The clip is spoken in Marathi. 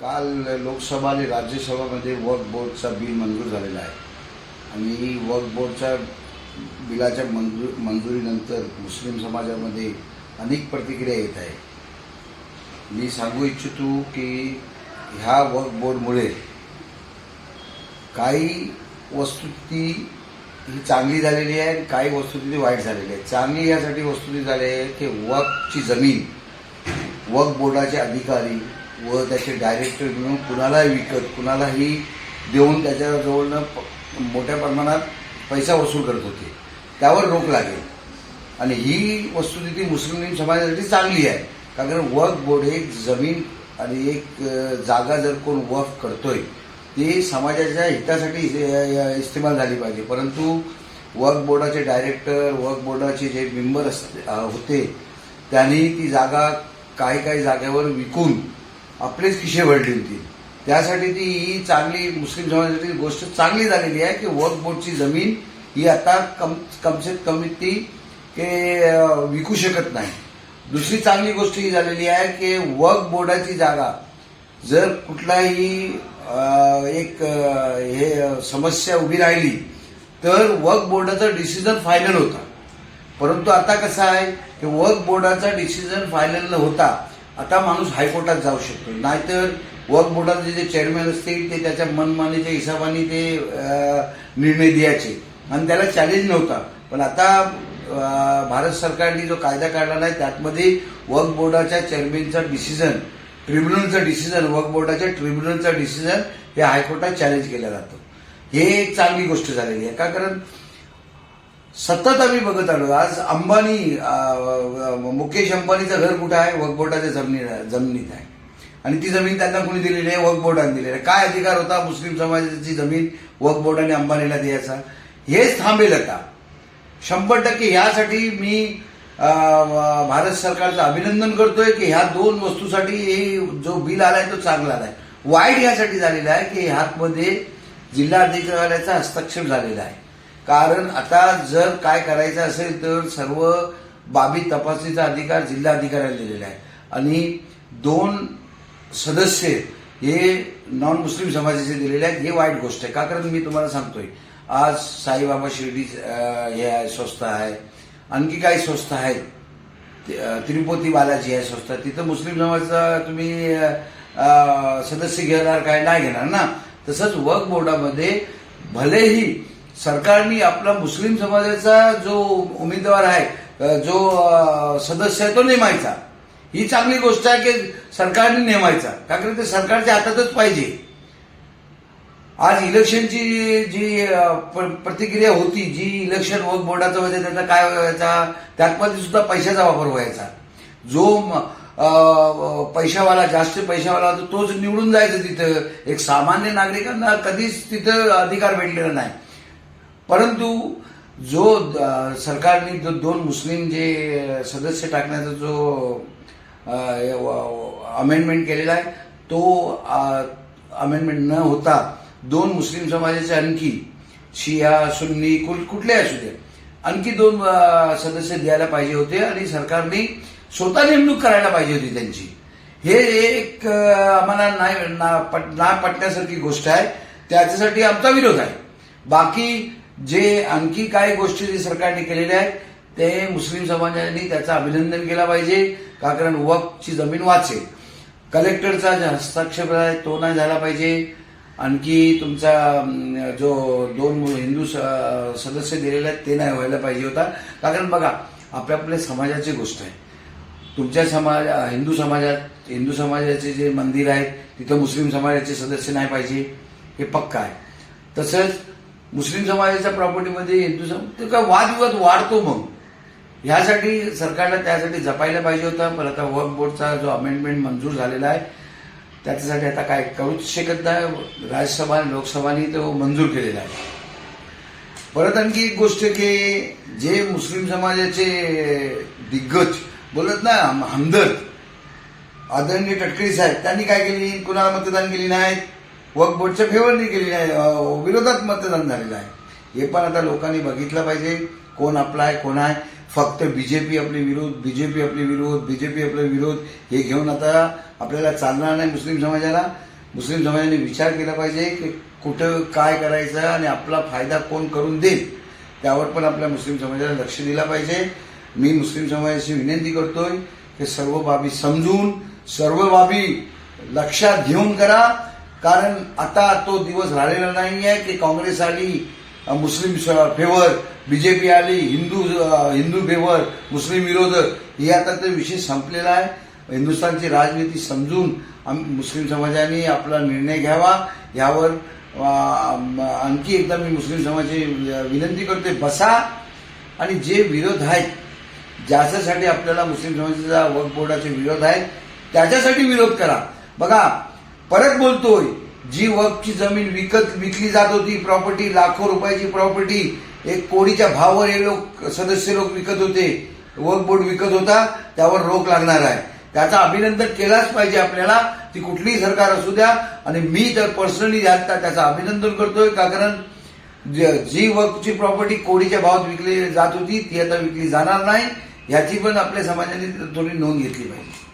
काल लोकसभा आणि राज्यसभामध्ये वर्क बोर्डचा बिल मंजूर झालेला आहे. आणि वर्क बोर्डच्या बिलाच्या मंजूर मंजुरीनंतर मुस्लिम समाजामध्ये अनेक प्रतिक्रिया येत आहे. मी सांगू इच्छितो की ह्या वर्क बोर्डमुळे काही वस्तुस्थिती ही चांगली झालेली आहे आणि काही वस्तुस्थिती वाईट झालेली आहे. चांगली यासाठी वस्तुस्थिती झाली आहे की वर्कची जमीन वक्फ बोर्डाचे अधिकारी व त्याचे डायरेक्टर मिळून कुणालाही विकत कुणालाही देऊन त्याच्याजवळनं प- मोठ्या प्रमाणात पैसा वसूल करत होते. त्यावर रोख लागेल. आणि ही वस्तुस्थिती मुस्लिम समाजासाठी चांगली आहे. कारण वक्फ बोर्ड एक जमीन आणि एक जागा जर कोण वक्फ करतोय ती समाजाच्या हितासाठी इस्तेमाल झाली पाहिजे. परंतु वक्फ बोर्डाचे डायरेक्टर वक्फ बोर्डाचे जे मेंबर असते होते त्यांनी ती जागा काही काही जागेवर विकून आपलेच खिशे भरली होती. त्यासाठी ती ही चांगली मुस्लिम समाजासाठी गोष्ट चांगली झालेली आहे की वक्फ बोर्डची जमीन ही आता कम कमसे कमी ती के विकू शकत नाही. दुसरी चांगली गोष्ट ही झालेली आहे की वक्फ बोर्डाची जागा जर कुठलाही एक हे समस्या उभी राहिली तर वक्फ बोर्डाचा डिसिजन फायनल होता. परंतु आता कसं आहे की वक्फ बोर्डाचा डिसिजन फायनल न होता आता माणूस हायकोर्टात जाऊ शकतो. नाहीतर वर्क बोर्डाचे जे चेअरमॅन असतील ते त्याच्या मनमानीच्या हिशोबाने ते निर्णय द्यायचे. आणि त्याला चॅलेंज नव्हता. पण आता भारत सरकारने जो कायदा काढलेला आहे त्यातमध्ये वर्क बोर्डाच्या चेअरमॅनचा डिसिजन ट्रिब्युनलचा डिसिजन वर्क बोर्डाच्या ट्रिब्युनलचा डिसिजन हे हायकोर्टात चॅलेंज केलं जातं. हे एक चांगली गोष्ट झालेली आहे. का? कारण सतत आम्ही बघत आलो. आज अंबानी मुकेश अंबानीचं घर कुठं आहे? वक्फ बोर्डाच्या जमिनी जमिनीत आहे. आणि ती जमीन त्यांना कोणी दिलेली आहे वकबोटाने बोर्डाने दिलेली आहे काय अधिकार होता मुस्लिम समाजाची जमीन वकबोटाने बोर्डाने अंबानीला द्यायचा? हेच थांबेल आता. शंभर टक्के ह्यासाठी मी भारत सरकारचं अभिनंदन करतोय की ह्या दोन वस्तूसाठी हे जो बिल आलाय तो चांगला आलाय. वाईट ह्यासाठी झालेला आहे की ह्यातमध्ये जिल्हाधिकाऱ्याचा हस्तक्षेप झालेला आहे. कारण आता जर काय करायचं असेल तर सर्व बाबी तपासणीचा अधिकार जिल्हाधिकाऱ्याला दिलेला आहे. आणि दोन सदस्य हे नॉन मुस्लिम समाजाचे दिलेले आहेत. हे वाईट गोष्ट आहे. का? कारण मी तुम्हाला सांगतोय आज साईबाबा शिर्डी हे आहे स्वस्त आहे. आणखी काही स्वस्त आहेत. तिरुपती बालाजी आहे स्वस्त तिथं मुस्लिम समाजाचा तुम्ही सदस्य घेणार काय? नाही घेणार ना? तसंच वर्क बोर्डामध्ये भलेही सरकारने आपला मुस्लिम समाजाचा जो उमेदवार आहे जो सदस्य आहे तो नेमायचा. ही चांगली गोष्ट आहे की सरकारने नेमायचा. कारण ते सरकारच्या हातातच पाहिजे. आज इलेक्शनची जी प्रतिक्रिया होती जी इलेक्शन वोट बोर्डाचं होते त्याचा काय व्हायचा त्यातमध्ये सुद्धा पैशाचा वापर व्हायचा. जो अ, पैशावाला जास्त पैशावाला होता तोच निवडून जायचं तिथं. एक सामान्य नागरिकांना कधीच तिथं अधिकार भेटलेला नाही. परंतु जो सरकारने जो दोन मुस्लिम जे सदस्य टाकण्याचा जो अमेंडमेंट केलेला आहे तो अमेंडमेंट न होता दोन मुस्लिम समाजाचे आणखी शिया सुन्नी कुल कुठले असू दे आणखी दोन सदस्य द्यायला पाहिजे होते आणि सरकारने स्वतः नेमणूक करायला पाहिजे होती त्यांची. हे एक आम्हाला नाही ना पट ना पटण्यासारखी गोष्ट आहे. त्याच्यासाठी आमचा विरोध आहे. बाकी जे आणखी काही गोष्टी जे सरकारने केलेल्या आहेत ते मुस्लिम समाजाने त्याचं अभिनंदन केलं पाहिजे का कारण वक्फची जमीन वाचेल. कलेक्टरचा जो हस्ताक्षेप आहे तो नाही झाला पाहिजे. आणखी तुमचा जो दोन हिंदू स- सदस्य दिलेले आहेत ते नाही व्हायला पाहिजे होता. कारण बघा आपल्या आपल्या समाजाची गोष्ट आहे. तुमच्या समाज हिंदू समाजात हिंदू समाजाचे जे मंदिर आहेत तिथं मुस्लिम समाजाचे सदस्य नाही पाहिजे हे पक्का आहे. तसंच मुस्लिम समाजाच्या प्रॉपर्टीमध्ये हिंदू समाज ते काय वादविवाद वाढतो मग. ह्यासाठी सरकारला त्यासाठी जपायला पाहिजे होता. पण आता वर्क बोर्डचा जो अमेंडमेंट मंजूर झालेला आहे त्याच्यासाठी आता काय करूच शकत नाही. राज्यसभा आणि लोकसभाने तो मंजूर केलेला आहे. परत आणखी एक गोष्ट की जे मुस्लिम समाजाचे दिग्गज बोलत ना हमदर्द आदरणीय टटकरी साहेब त्यांनी काय केली? कुणाला मतदान केली नाहीत? वक्फ बोर्डच्या फेवरनी गेलेली आहे विरोधात मतदान झालेलं आहे. हे पण आता लोकांनी बघितलं पाहिजे कोण आपला आहे कोण आहे. फक्त बीजेपी आपले विरोध बीजेपी आपले विरोध बीजेपी आपले विरोध हे घेऊन आता आपल्याला चालणार नाही मुस्लिम समाजाला. मुस्लिम समाजाने विचार केला पाहिजे की कुठं काय करायचं आणि आपला फायदा कोण करून देईल. त्यावर पण आपल्या मुस्लिम समाजाला लक्ष दिला पाहिजे. मी मुस्लिम समाजाची विनंती करतोय की सर्व बाबी समजून सर्व बाबी लक्षात घेऊन करा. कारण आता तो दिवस राहिलेला नाही आहे की काँग्रेस आली मुस्लिम फेवर बीजेपी आली हिंदू हिंदू फेवर मुस्लिम विरोध हे आता ते विषय संपलेला आहे. हिंदुस्थानची राजनीती समजून आम मुस्लिम समाजाने आपला निर्णय घ्यावा. यावर आणखी एकदा मी मुस्लिम समाजाची विनंती करते बसा. आणि जे विरोध आहेत ज्याच्यासाठी आपल्याला मुस्लिम समाजाचा वर्क बोर्डाचे विरोध आहेत त्याच्यासाठी विरोध करा. बघा परत बोलतोय जी वक्फची जमीन विकत विकली जात होती प्रॉपर्टी लाखो रुपयाची प्रॉपर्टी एक कोडीच्या भावावर हे लोक सदस्य लोक विकत होते वर्क बोर्ड विकत होता त्यावर रोख लागणार आहे. त्याचं अभिनंदन केलाच पाहिजे आपल्याला ती कुठलीही सरकार असू द्या आणि मी तर पर्सनली त्याचं अभिनंदन करतोय का कारण ज- जी वर्कची प्रॉपर्टी कोडीच्या भावात विकली जात होती ती आता विकली जाणार नाही याची पण आपल्या समाजाने थोडी नोंद घेतली पाहिजे.